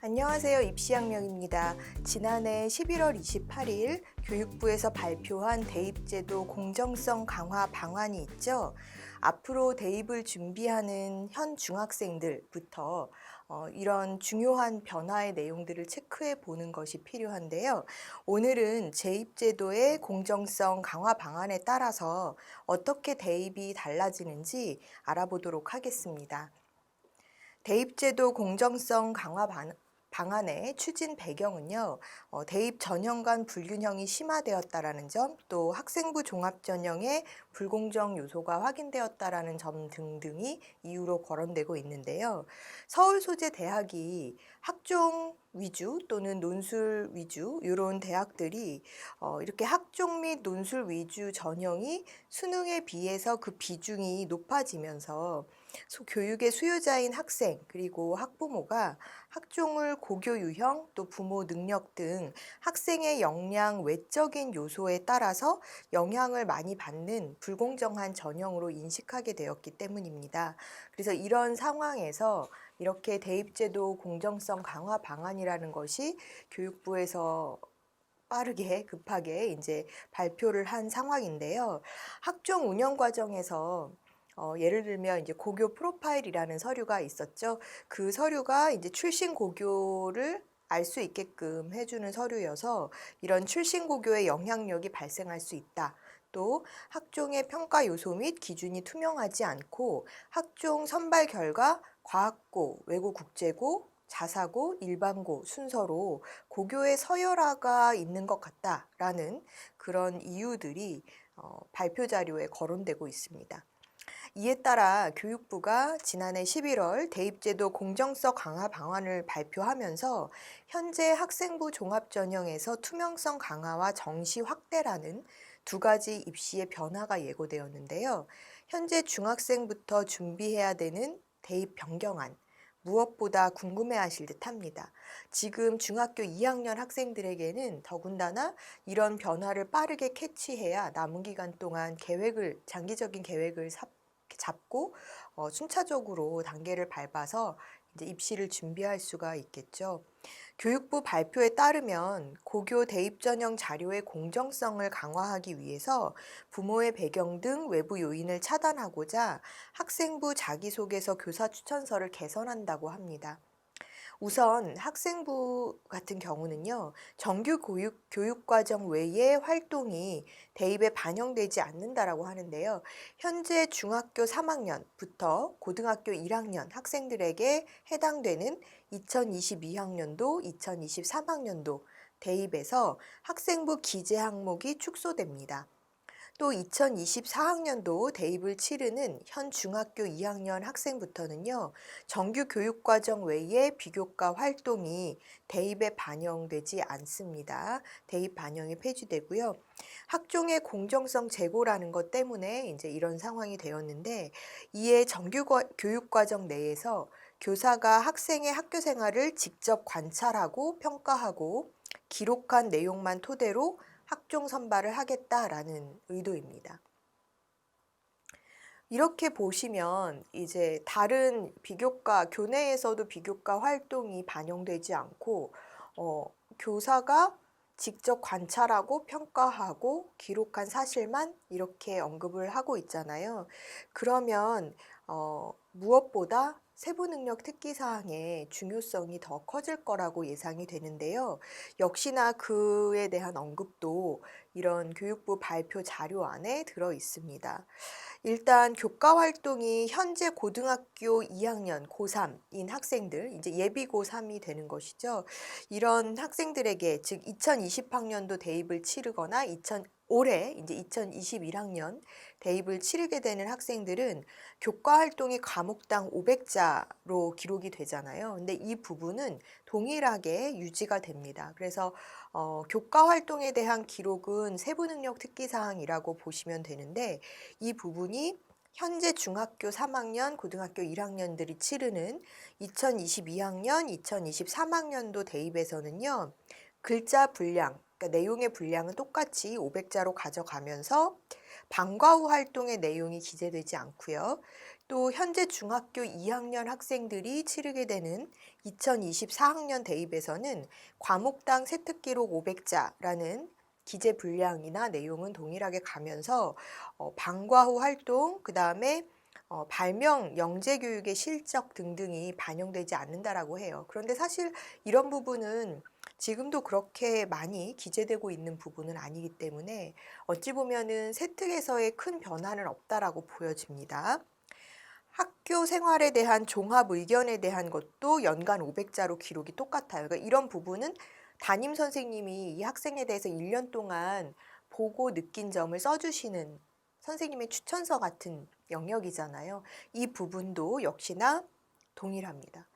안녕하세요. 입시학명입니다. 지난해 11월 28일 교육부에서 발표한 대입제도 공정성 강화 방안이 있죠. 앞으로 대입을 준비하는 현 중학생들부터 어, 이런 중요한 변화의 내용들을 체크해 보는 것이 필요한데요. 오늘은 재입제도의 공정성 강화 방안에 따라서 어떻게 대입이 달라지는지 알아보도록 하겠습니다. 대입제도 공정성 강화 방- 방안의 추진 배경은요, 어, 대입 전형 간 불균형이 심화되었다라는 점, 또 학생부 종합 전형의 불공정 요소가 확인되었다라는 점 등등이 이유로 거론되고 있는데요. 서울 소재 대학이 학종 위주 또는 논술 위주 이런 대학들이 어, 이렇게 학종 및 논술 위주 전형이 수능에 비해서 그 비중이 높아지면서 소- 교육의 수요자인 학생 그리고 학부모가 학종을 고교 유형 또 부모 능력 등 학생의 역량 외적인 요소에 따라서 영향을 많이 받는 불공정한 전형으로 인식하게 되었기 때문입니다. 그래서 이런 상황에서 이렇게 대입제도 공정성 강화 방안이라는 것이 교육부에서 빠르게 급하게 이제 발표를 한 상황인데요. 학종 운영 과정에서 어, 예를 들면 이제 고교 프로파일이라는 서류가 있었죠. 그 서류가 이제 출신 고교를 알 수 있게끔 해주는 서류여서 이런 출신 고교의 영향력이 발생할 수 있다. 또 학종의 평가 요소 및 기준이 투명하지 않고 학종 선발 결과 과학고, 외고 국제고, 자사고, 일반고 순서로 고교의 서열화가 있는 것 같다라는 그런 이유들이 어, 발표 자료에 거론되고 있습니다. 이에 따라 교육부가 지난해 11월 대입제도 공정성 강화 방안을 발표하면서 현재 학생부 종합전형에서 투명성 강화와 정시 확대라는 두 가지 입시의 변화가 예고되었는데요. 현재 중학생부터 준비해야 되는 대입 변경안 무엇보다 궁금해하실 듯합니다. 지금 중학교 2학년 학생들에게는 더군다나 이런 변화를 빠르게 캐치해야 남은 기간 동안 계획을 장기적인 계획을 삽- 잡고 어, 순차적으로 단계를 밟아서 이제 입시를 준비할 수가 있겠죠. 교육부 발표에 따르면 고교 대입 전형 자료의 공정성을 강화하기 위해서 부모의 배경 등 외부 요인을 차단하고자 학생부 자기소개서 교사 추천서를 개선한다고 합니다. 우선 학생부 같은 경우는요, 정규 교육, 교육과정 외의 활동이 대입에 반영되지 않는다라고 하는데요. 현재 중학교 3학년부터 고등학교 1학년 학생들에게 해당되는 2022학년도, 2023학년도 대입에서 학생부 기재 항목이 축소됩니다. 또 2024학년도 대입을 치르는 현 중학교 2학년 학생부터는요, 정규 교육과정 외의 비교과 활동이 대입에 반영되지 않습니다. 대입 반영이 폐지되고요. 학종의 공정성 제고라는 것 때문에 이제 이런 상황이 되었는데, 이에 정규 과- 교육과정 내에서 교사가 학생의 학교 생활을 직접 관찰하고 평가하고 기록한 내용만 토대로 학종 선발을 하겠다라는 의도입니다. 이렇게 보시면 이제 다른 비교과 교내에서도 비교과 활동이 반영되지 않고 어, 교사가 직접 관찰하고 평가하고 기록한 사실만 이렇게 언급을 하고 있잖아요. 그러면 어, 무엇보다 세부 능력 특기 사항의 중요성이 더 커질 거라고 예상이 되는데요. 역시나 그에 대한 언급도 이런 교육부 발표 자료 안에 들어 있습니다. 일단 교과 활동이 현재 고등학교 2학년 고3인 학생들, 이제 예비 고3이 되는 것이죠. 이런 학생들에게 즉 2020학년도 대입을 치르거나 2000 올해 이제 2021학년 대입을 치르게 되는 학생들은 교과 활동이 과목당 500자로 기록이 되잖아요. 근데 이 부분은 동일하게 유지가 됩니다. 그래서 어, 교과 활동에 대한 기록은 세부 능력 특기 사항이라고 보시면 되는데 이 부분이 현재 중학교 3학년, 고등학교 1학년들이 치르는 2022학년, 2023학년도 대입에서는요. 글자 분량, 그러니까 내용의 분량은 똑같이 500자로 가져가면서 방과 후 활동의 내용이 기재되지 않고요. 또 현재 중학교 2학년 학생들이 치르게 되는 2024학년 대입에서는 과목당 세특 기록 500자라는 기재 분량이나 내용은 동일하게 가면서 어, 방과 후 활동, 그 다음에 어, 발명, 영재 교육의 실적 등등이 반영되지 않는다라고 해요. 그런데 사실 이런 부분은 지금도 그렇게 많이 기재되고 있는 부분은 아니기 때문에 어찌 보면은 세특에서의 큰 변화는 없다라고 보여집니다. 학교 생활에 대한 종합 의견에 대한 것도 연간 500자로 기록이 똑같아요. 그러니까 이런 부분은 담임 선생님이 이 학생에 대해서 1년 동안 보고 느낀 점을 써주시는 선생님의 추천서 같은 영역이잖아요. 이 부분도 역시나 동일합니다.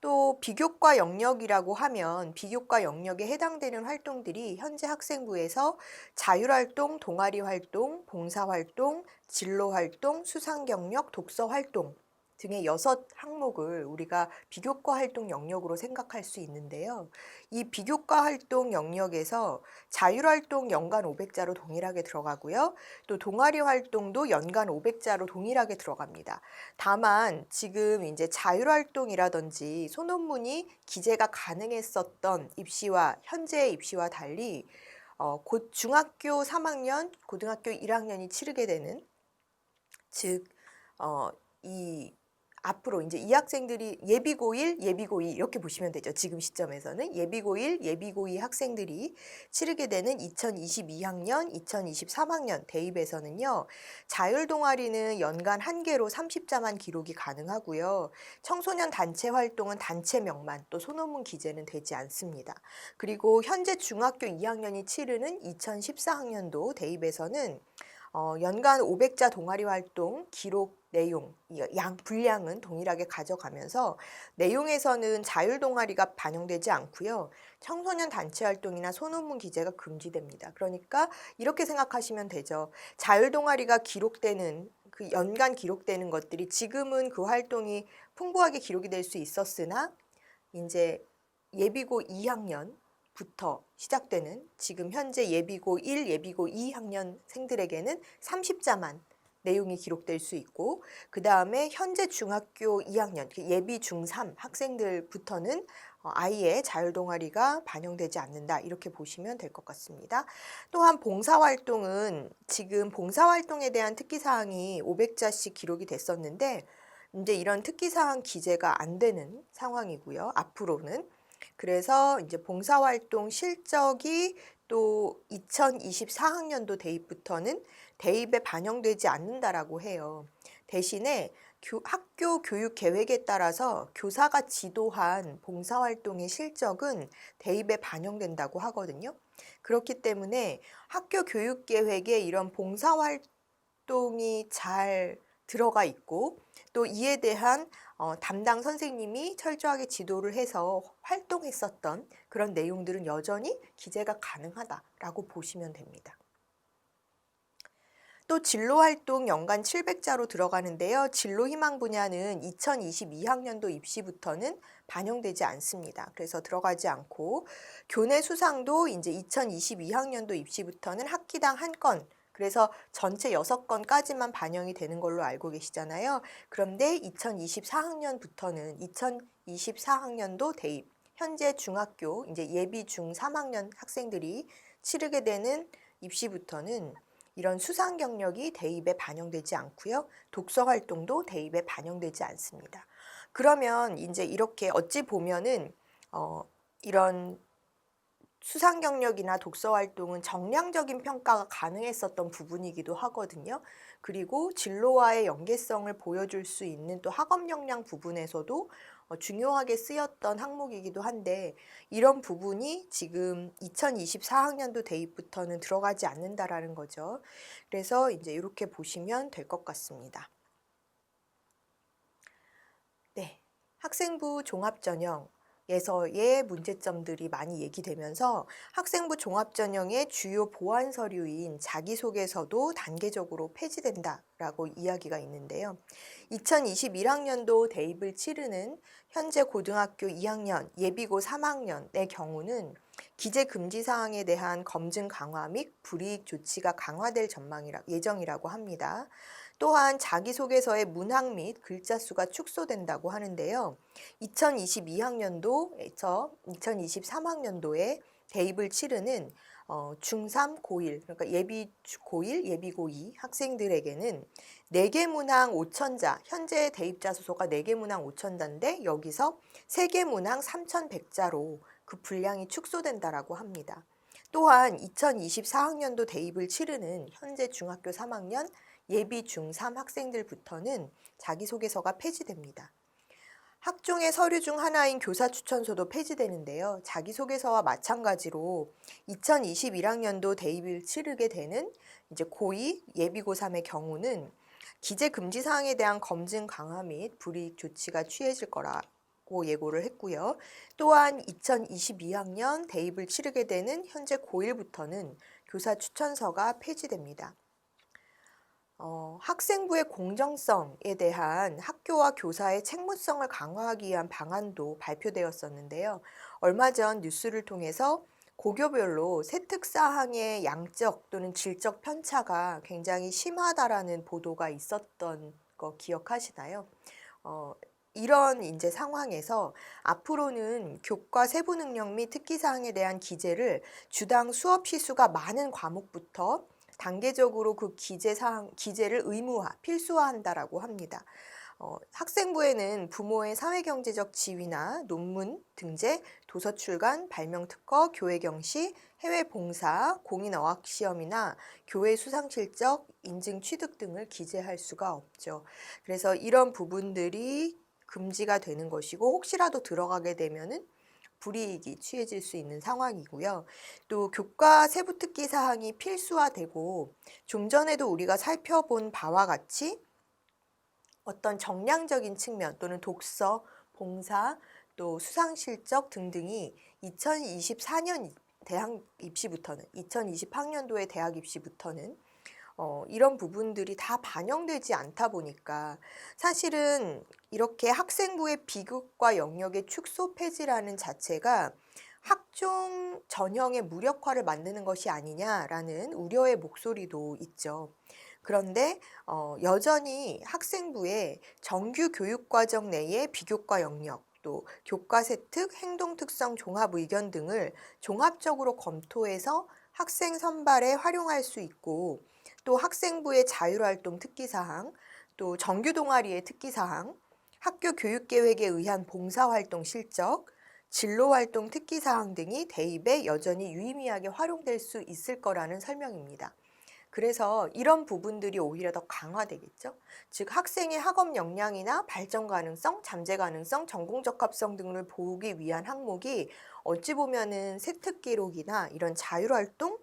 또 비교과 영역이라고 하면 비교과 영역에 해당되는 활동들이 현재 학생부에서 자율활동, 동아리활동, 봉사활동, 진로활동, 수상경력, 독서활동 등의 여섯 항목을 우리가 비교과 활동 영역으로 생각할 수 있는데요. 이 비교과 활동 영역에서 자율활동 연간 500자로 동일하게 들어가고요. 또 동아리 활동도 연간 500자로 동일하게 들어갑니다. 다만 지금 이제 자율활동이라든지 소논문이 기재가 가능했었던 입시와 현재의 입시와 달리 어, 곧 중학교 3학년, 고등학교 1학년이 치르게 되는 즉, 어, 이 앞으로 이제 이 학생들이 예비고 1, 예비고 2 이렇게 보시면 되죠. 지금 시점에서는 예비고 1, 예비고 2 학생들이 치르게 되는 2022학년, 2023학년 대입에서는요. 자율 동아리는 연간 한 개로 30자만 기록이 가능하고요. 청소년 단체 활동은 단체명만 또 소논문 기재는 되지 않습니다. 그리고 현재 중학교 2학년이 치르는 2014학년도 대입에서는 어, 연간 500자 동아리 활동 기록 내용, 양 분량은 동일하게 가져가면서 내용에서는 자율 동아리가 반영되지 않고요. 청소년 단체 활동이나 소논문 기재가 금지됩니다. 그러니까 이렇게 생각하시면 되죠. 자율 동아리가 기록되는 그 연간 기록되는 것들이 지금은 그 활동이 풍부하게 기록이 될 수 있었으나 이제 예비고 2학년 부터 시작되는 지금 현재 예비고 1, 예비고 2 학년생들에게는 30자만 내용이 기록될 수 있고 그 다음에 현재 중학교 2학년 예비 중3 학생들부터는 어, 아이의 자율동아리가 반영되지 않는다 이렇게 보시면 될 것 같습니다. 또한 봉사활동은 지금 봉사활동에 대한 특기사항이 500자씩 기록이 됐었는데 이제 이런 특기사항 기재가 안 되는 상황이고요. 앞으로는 그래서 이제 봉사활동 실적이 또 2024학년도 대입부터는 대입에 반영되지 않는다라고 해요. 대신에 교, 학교 교육 계획에 따라서 교사가 지도한 봉사활동의 실적은 대입에 반영된다고 하거든요. 그렇기 때문에 학교 교육 계획에 이런 봉사활동이 잘 들어가 있고 또 이에 대한 어, 담당 선생님이 철저하게 지도를 해서 활동했었던 그런 내용들은 여전히 기재가 가능하다라고 보시면 됩니다. 또 진로 활동 연간 700자로 들어가는데요. 진로 희망 분야는 2022학년도 입시부터는 반영되지 않습니다. 그래서 들어가지 않고 교내 수상도 이제 2022학년도 입시부터는 학기당 한 건, 그래서 전체 6건까지만 반영이 되는 걸로 알고 계시잖아요. 그런데 2024학년부터는 2024학년도 대입, 현재 중학교 이제 예비 중 3학년 학생들이 치르게 되는 입시부터는 이런 수상 경력이 대입에 반영되지 않고요. 독서 활동도 대입에 반영되지 않습니다. 그러면 이제 이렇게 어찌 보면은 어 이런 수상 경력이나 독서 활동은 정량적인 평가가 가능했었던 부분이기도 하거든요. 그리고 진로와의 연계성을 보여줄 수 있는 또 학업 역량 부분에서도 어, 중요하게 쓰였던 항목이기도 한데 이런 부분이 지금 2024학년도 대입부터는 들어가지 않는다라는 거죠. 그래서 이제 이렇게 보시면 될 것 같습니다. 네. 학생부 종합전형 에서의 문제점들이 많이 얘기되면서 학생부 종합전형의 주요 보완 서류인 자기소개서도 단계적으로 폐지된다라고 이야기가 있는데요. 2021학년도 대입을 치르는 현재 고등학교 2학년, 예비고 3학년의 경우는 기재 금지 사항에 대한 검증 강화 및 불이익 조치가 강화될 전망이라 예정이라고 합니다. 또한 자기소개서의 문항 및 글자 수가 축소된다고 하는데요. 2022학년도에서 2023학년도에 대입을 치르는 어, 중3, 고1, 그러니까 예비 고1, 예비 고2 학생들에게는 4개 문항 5천자, 현재 대입자 수소가 4개 문항 5천자인데 여기서 3개 문항 3,100자로 그 분량이 축소된다라고 합니다. 또한 2024학년도 대입을 치르는 현재 중학교 3학년 예비 중3 학생들부터는 자기소개서가 폐지됩니다. 학종의 서류 중 하나인 교사 추천서도 폐지되는데요. 자기소개서와 마찬가지로 2021학년도 대입을 치르게 되는 이제 고2 예비고 3의 경우는 기재 금지 사항에 대한 검증 강화 및 불이익 조치가 취해질 거라고 예고를 했고요. 또한 2022학년 대입을 치르게 되는 현재 고1부터는 교사 추천서가 폐지됩니다. 어, 학생부의 공정성에 대한 학교와 교사의 책무성을 강화하기 위한 방안도 발표되었었는데요. 얼마 전 뉴스를 통해서 고교별로 세특 사항의 양적 또는 질적 편차가 굉장히 심하다라는 보도가 있었던 거 기억하시나요? 어, 이런 이제 상황에서 앞으로는 교과 세부 능력 및 특기 사항에 대한 기재를 주당 수업 시수가 많은 과목부터 단계적으로 그 기재 사항 기재를 의무화, 필수화한다라고 합니다. 어, 학생부에는 부모의 사회경제적 지위나 논문 등재, 도서 출간, 발명 특허, 교회 경시, 해외 봉사, 공인 어학 시험이나 교회 수상 실적, 인증 취득 등을 기재할 수가 없죠. 그래서 이런 부분들이 금지가 되는 것이고 혹시라도 들어가게 되면은 불이익이 취해질 수 있는 상황이고요. 또 교과 세부 특기 사항이 필수화되고 좀 전에도 우리가 살펴본 바와 같이 어떤 정량적인 측면 또는 독서, 봉사, 또 수상 실적 등등이 2024년 대학 입시부터는 2020학년도의 대학 입시부터는 어, 이런 부분들이 다 반영되지 않다 보니까 사실은 이렇게 학생부의 비극과 영역의 축소 폐지라는 자체가 학종 전형의 무력화를 만드는 것이 아니냐라는 우려의 목소리도 있죠. 그런데 어, 여전히 학생부의 정규 교육과정 내의 비교과 영역, 또 교과 세특, 행동 특성 종합 의견 등을 종합적으로 검토해서 학생 선발에 활용할 수 있고 또 학생부의 자율활동 특기사항, 또 정규 동아리의 특기사항, 학교 교육계획에 의한 봉사활동 실적, 진로활동 특기사항 등이 대입에 여전히 유의미하게 활용될 수 있을 거라는 설명입니다. 그래서 이런 부분들이 오히려 더 강화되겠죠. 즉 학생의 학업 역량이나 발전 가능성, 잠재 가능성, 전공 적합성 등을 보기 위한 항목이 어찌 보면은 세특 기록이나 이런 자율 활동,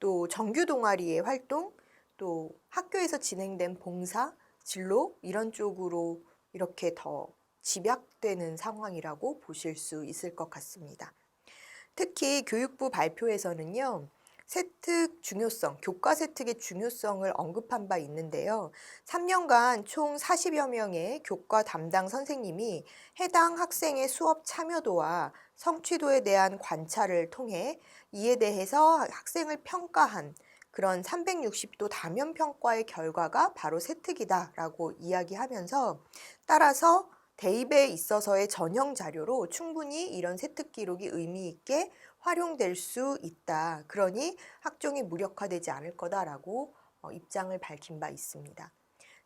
또 정규 동아리의 활동, 또 학교에서 진행된 봉사, 진로 이런 쪽으로 이렇게 더 집약되는 상황이라고 보실 수 있을 것 같습니다. 특히 교육부 발표에서는요. 세특 중요성, 교과 세특의 중요성을 언급한 바 있는데요. 3년간 총 40여 명의 교과 담당 선생님이 해당 학생의 수업 참여도와 성취도에 대한 관찰을 통해 이에 대해서 학생을 평가한 그런 360도 다면 평가의 결과가 바로 세특이다라고 이야기하면서 따라서 대입에 있어서의 전형 자료로 충분히 이런 세특 기록이 의미 있게 활용될 수 있다. 그러니 학종이 무력화되지 않을 거다라고 어, 입장을 밝힌 바 있습니다.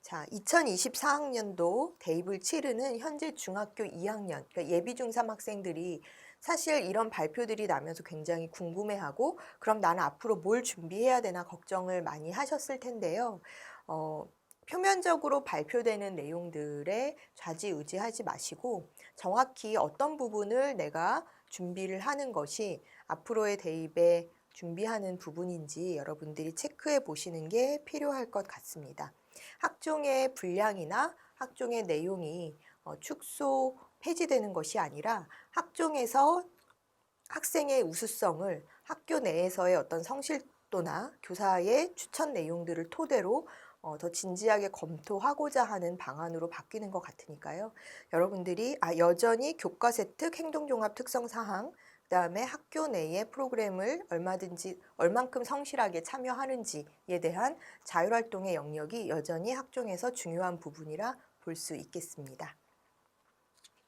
자, 2024학년도 대입을 치르는 현재 중학교 2학년, 그러니까 예비 중3 학생들이 사실 이런 발표들이 나면서 굉장히 궁금해하고 그럼 나는 앞으로 뭘 준비해야 되나 걱정을 많이 하셨을 텐데요. 어, 표면적으로 발표되는 내용들에 좌지우지하지 마시고 정확히 어떤 부분을 내가 준비를 하는 것이 앞으로의 대입에 준비하는 부분인지 여러분들이 체크해 보시는 게 필요할 것 같습니다. 학종의 분량이나 학종의 내용이 어, 축소 폐지되는 것이 아니라 학종에서 학생의 우수성을 학교 내에서의 어떤 성실도나 교사의 추천 내용들을 토대로 어, 더 진지하게 검토하고자 하는 방안으로 바뀌는 것 같으니까요. 여러분들이 아, 여전히 교과세 특 행동종합 특성 사항, 그 다음에 학교 내의 프로그램을 얼마든지 얼만큼 성실하게 참여하는지에 대한 자율활동의 영역이 여전히 학종에서 중요한 부분이라 볼 수 있겠습니다.